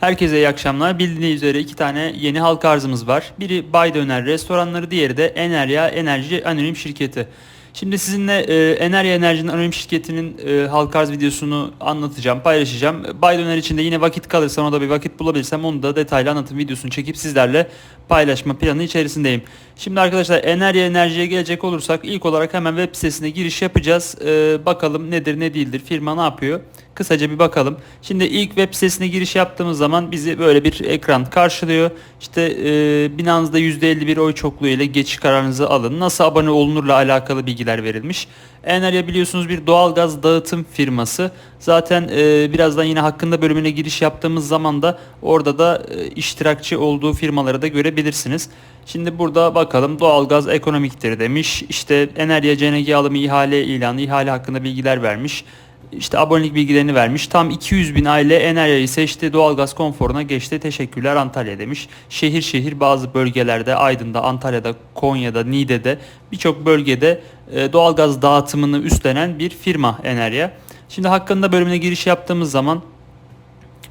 Herkese iyi akşamlar. Bildiğiniz üzere iki tane yeni halka arzımız var. Biri Bay Döner restoranları, diğeri de Enerya Enerji Anonim Şirketi. Şimdi sizinle e, Enerya Enerji'nin anonim şirketinin e, halka arz videosunu anlatacağım, paylaşacağım. Bay Döner için de yine vakit kalırsa ona da bir vakit bulabilirsem onu da detaylı anlatım videosunu çekip sizlerle paylaşma planı içerisindeyim. Şimdi arkadaşlar Enerya Enerji'ye gelecek olursak ilk olarak hemen web sitesine giriş yapacağız. E, bakalım nedir ne değildir, firma ne yapıyor? Kısaca bir bakalım. Şimdi ilk web sitesine giriş yaptığımız zaman bizi böyle bir ekran karşılıyor. İşte e, binanızda %51 oy çokluğu ile geçiş kararınızı alın. Nasıl abone olunurla alakalı bilgiler verilmiş. Enerya biliyorsunuz bir doğalgaz dağıtım firması. Zaten e, birazdan yine hakkında bölümüne giriş yaptığımız zaman da orada da e, iştirakçı olduğu firmaları da görebilirsiniz. Şimdi burada bakalım doğalgaz ekonomiktir demiş. İşte Enerya CNG alımı ihale ilanı, ihale hakkında bilgiler vermiş işte abonelik bilgilerini vermiş. Tam 200 bin aile Enerya'yı seçti. Doğalgaz konforuna geçti. Teşekkürler Antalya demiş. Şehir şehir bazı bölgelerde Aydın'da, Antalya'da, Konya'da, Niğde'de birçok bölgede e, doğalgaz dağıtımını üstlenen bir firma Enerya. Şimdi hakkında bölümüne giriş yaptığımız zaman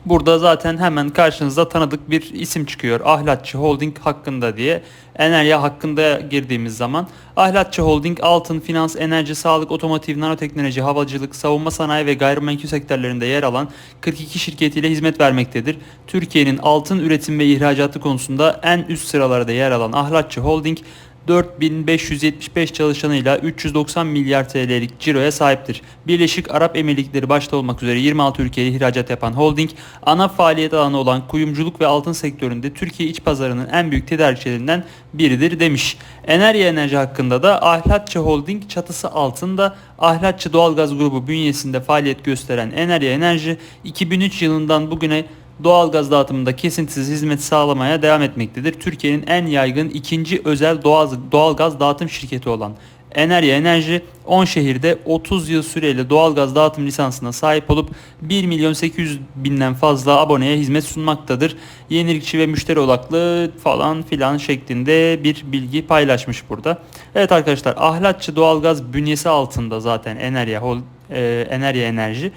Burada zaten hemen karşınızda tanıdık bir isim çıkıyor. Ahlatçı Holding hakkında diye. Enerya hakkında girdiğimiz zaman Ahlatçı Holding altın, finans, enerji, sağlık, otomotiv, nanoteknoloji, havacılık, savunma sanayi ve gayrimenkul sektörlerinde yer alan 42 şirketiyle hizmet vermektedir. Türkiye'nin altın üretim ve ihracatı konusunda en üst sıralarda yer alan Ahlatçı Holding 4575 çalışanıyla 390 milyar TL'lik ciroya sahiptir. Birleşik Arap Emirlikleri başta olmak üzere 26 ülkeye ihracat yapan holding, ana faaliyet alanı olan kuyumculuk ve altın sektöründe Türkiye iç pazarının en büyük tedarikçilerinden biridir demiş. Enerji Enerji hakkında da Ahlatçı Holding çatısı altında Ahlatçı Doğalgaz Grubu bünyesinde faaliyet gösteren Enerji Enerji 2003 yılından bugüne doğalgaz dağıtımında kesintisiz hizmet sağlamaya devam etmektedir. Türkiye'nin en yaygın ikinci özel doğal, doğalgaz dağıtım şirketi olan Enerji Enerji 10 şehirde 30 yıl süreyle doğalgaz dağıtım lisansına sahip olup 1 milyon 800 binden fazla aboneye hizmet sunmaktadır. Yenilikçi ve müşteri odaklı falan filan şeklinde bir bilgi paylaşmış burada. Evet arkadaşlar ahlatçı doğalgaz bünyesi altında zaten Enerji, e, Enerji Enerji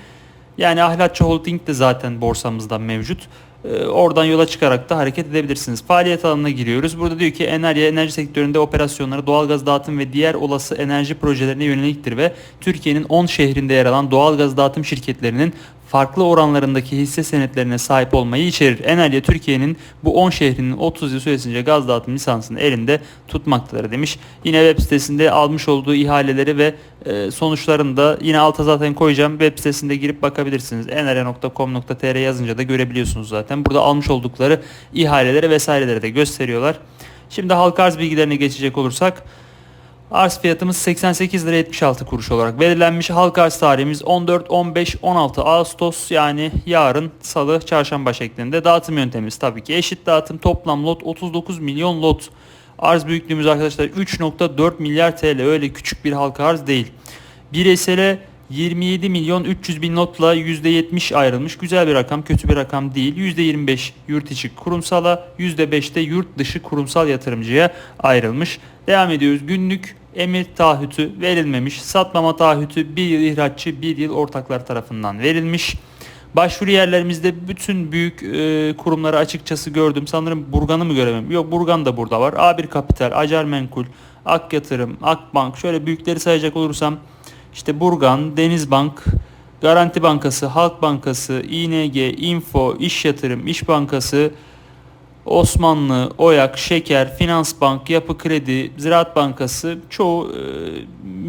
yani Ahlatçı Holding de zaten borsamızda mevcut. Ee, oradan yola çıkarak da hareket edebilirsiniz. Faaliyet alanına giriyoruz. Burada diyor ki enerji enerji sektöründe operasyonları doğalgaz dağıtım ve diğer olası enerji projelerine yöneliktir ve Türkiye'nin 10 şehrinde yer alan doğalgaz dağıtım şirketlerinin farklı oranlarındaki hisse senetlerine sahip olmayı içerir. Enelya Türkiye'nin bu 10 şehrinin 30 yıl süresince gaz dağıtım lisansını elinde tutmaktadır demiş. Yine web sitesinde almış olduğu ihaleleri ve e, sonuçlarını da yine alta zaten koyacağım. Web sitesinde girip bakabilirsiniz. enelya.com.tr yazınca da görebiliyorsunuz zaten. Burada almış oldukları ihaleleri vesaireleri de gösteriyorlar. Şimdi halka arz bilgilerine geçecek olursak Arz fiyatımız 88 lira 76 kuruş olarak belirlenmiş. Halka arz tarihimiz 14, 15, 16 Ağustos yani yarın salı çarşamba şeklinde. Dağıtım yöntemimiz tabii ki eşit dağıtım. Toplam lot 39 milyon lot. Arz büyüklüğümüz arkadaşlar 3.4 milyar TL öyle küçük bir halka arz değil. Bireysele 27 milyon 300 bin notla %70 ayrılmış. Güzel bir rakam, kötü bir rakam değil. %25 yurt içi kurumsala, %5 de yurt dışı kurumsal yatırımcıya ayrılmış. Devam ediyoruz. Günlük emir taahhütü verilmemiş. Satmama taahhütü bir yıl ihraççı bir yıl ortaklar tarafından verilmiş. Başvuru yerlerimizde bütün büyük e, kurumları açıkçası gördüm. Sanırım Burgan'ı mı göremem? Yok Burgan da burada var. A1 Kapital, Acar Menkul, Ak Yatırım, Akbank. Şöyle büyükleri sayacak olursam işte Burgan, Denizbank, Garanti Bankası, Halk Bankası, İNG, Info, İş Yatırım, İş Bankası, Osmanlı, Oyak, Şeker, Finans Bank, Yapı Kredi, Ziraat Bankası çoğu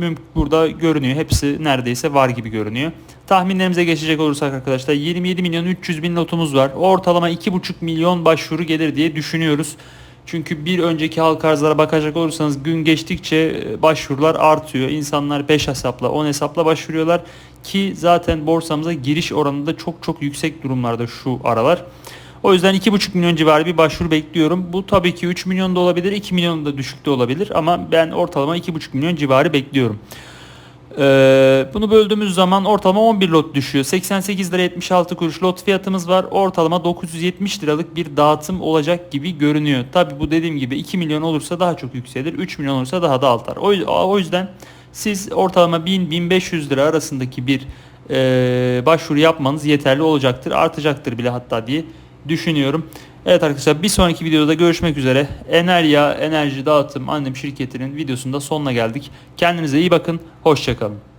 e, burada görünüyor. Hepsi neredeyse var gibi görünüyor. Tahminlerimize geçecek olursak arkadaşlar 27 milyon 300 bin notumuz var. Ortalama 2,5 milyon başvuru gelir diye düşünüyoruz. Çünkü bir önceki halk arzlara bakacak olursanız gün geçtikçe e, başvurular artıyor. İnsanlar 5 hesapla 10 hesapla başvuruyorlar ki zaten borsamıza giriş oranı da çok çok yüksek durumlarda şu aralar. O yüzden 2,5 milyon civarı bir başvuru bekliyorum. Bu tabii ki 3 milyon da olabilir, 2 milyon da düşük de olabilir ama ben ortalama 2,5 milyon civarı bekliyorum. Ee, bunu böldüğümüz zaman ortalama 11 lot düşüyor. 88 lira 76 kuruş lot fiyatımız var. Ortalama 970 liralık bir dağıtım olacak gibi görünüyor. Tabi bu dediğim gibi 2 milyon olursa daha çok yükselir. 3 milyon olursa daha da artar. O, yüzden siz ortalama 1000-1500 lira arasındaki bir e, başvuru yapmanız yeterli olacaktır. Artacaktır bile hatta diye düşünüyorum. Evet arkadaşlar bir sonraki videoda görüşmek üzere. Enerya Enerji Dağıtım Anonim Şirketi'nin videosunda sonuna geldik. Kendinize iyi bakın. Hoşçakalın.